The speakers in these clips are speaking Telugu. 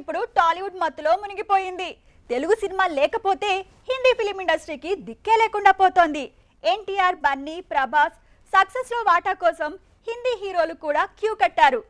ఇప్పుడు టాలీవుడ్ మత్తులో మునిగిపోయింది. తెలుగు సినిమా లేకపోతే హిందీ ఫిలిం ఇండస్ట్రీకి దిక్కే లేకుండా పోతోంది. ఎన్టీఆర్ బన్నీ ప్రభాస్ సక్సెస్లో వాటా కోసం హిందీ హీరోలు కూడా క్యూ కట్టారు.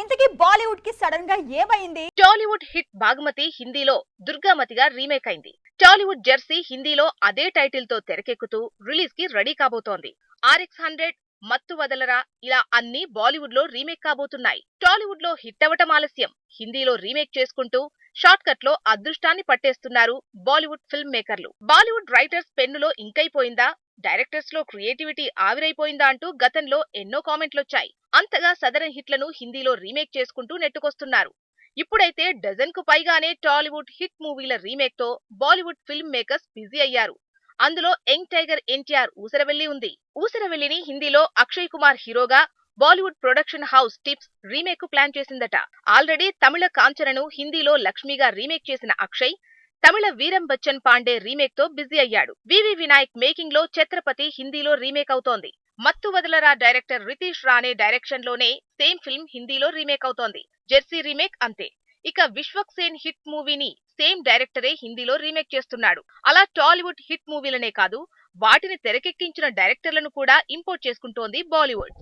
ఇంతకీ బాలీవుడ్కి సడన్గా ఏమైంది? టాలీవుడ్ హిట్ బాగుమతి హిందీలో దుర్గామతిగా రీమేక్ అయింది. టాలీవుడ్ జెర్సీ హిందీలో అదే టైటిల్తో తెరకెక్కుతూ రిలీజ్కి రెడీ కాబోతోంది. RX hundred Mathu Vadalara? ఇలా అన్ని బాలీవుడ్లో రీమేక్ కాబోతున్నాయి. టాలీవుడ్లో హిట్ అవ్వటం ఆలస్యం. హిందీలో రీమేక్ చేసుకుంటూ షార్ట్ కట్లో అదృష్టాన్ని పట్టేస్తున్నారు బాలీవుడ్ ఫిల్మ్ మేకర్లు. బాలీవుడ్ రైటర్స్ పెన్నులో ఇంకైపోయిందా డైరెక్టర్స్లో క్రియేటివిటీ ఆవిరైపోయిందా అంటూ గతంలో ఎన్నో కామెంట్లొచ్చాయి. అంతగా సదరన్ హిట్లను హిందీలో రీమేక్ చేసుకుంటూ నెట్టుకొస్తున్నారు. ఇప్పుడైతే డజన్కు పైగానే టాలీవుడ్ హిట్ మూవీల రీమేక్తో బాలీవుడ్ ఫిల్మ్ మేకర్స్ బిజీ అయ్యారు. అందులో యంగ్ టైగర్ ఎన్టీఆర్ ఊసరవెల్లి ఉంది. ఊసరవెల్లిని హిందీలో అక్షయ్ కుమార్ హీరోగా బాలీవుడ్ ప్రొడక్షన్ హౌస్ టిప్స్ రీమేక్కు ప్లాన్ చేసిందట. ఆల్రెడీ తమిళ కాంచనను హిందీలో లక్ష్మిగా రీమేక్ చేసిన అక్షయ్ తమిళ వీరం బచ్చన్ పాండే రీమేక్తో బిజీ అయ్యాడు. వివి వినాయక్ మేకింగ్లో ఛత్రపతి హిందీలో రీమేక్ అవుతోంది. మత్తు వదలరా డైరెక్టర్ రితీష్ రాణే డైరెక్షన్లోనే సేమ్ ఫిల్మ్ హిందీలో రీమేక్ అవుతోంది. జెర్సీ రీమేక్ అంతే. ఇక విశ్వక్ సేన్ హిట్ మూవీని సేమ్ డైరెక్టరే హిందీలో రీమేక్ చేస్తున్నాడు. అలా టాలీవుడ్ హిట్ మూవీలనే కాదు వాటిని తెరకెక్కించిన డైరెక్టర్లను కూడా ఇంపోర్ట్ చేసుకుంటోంది బాలీవుడ్.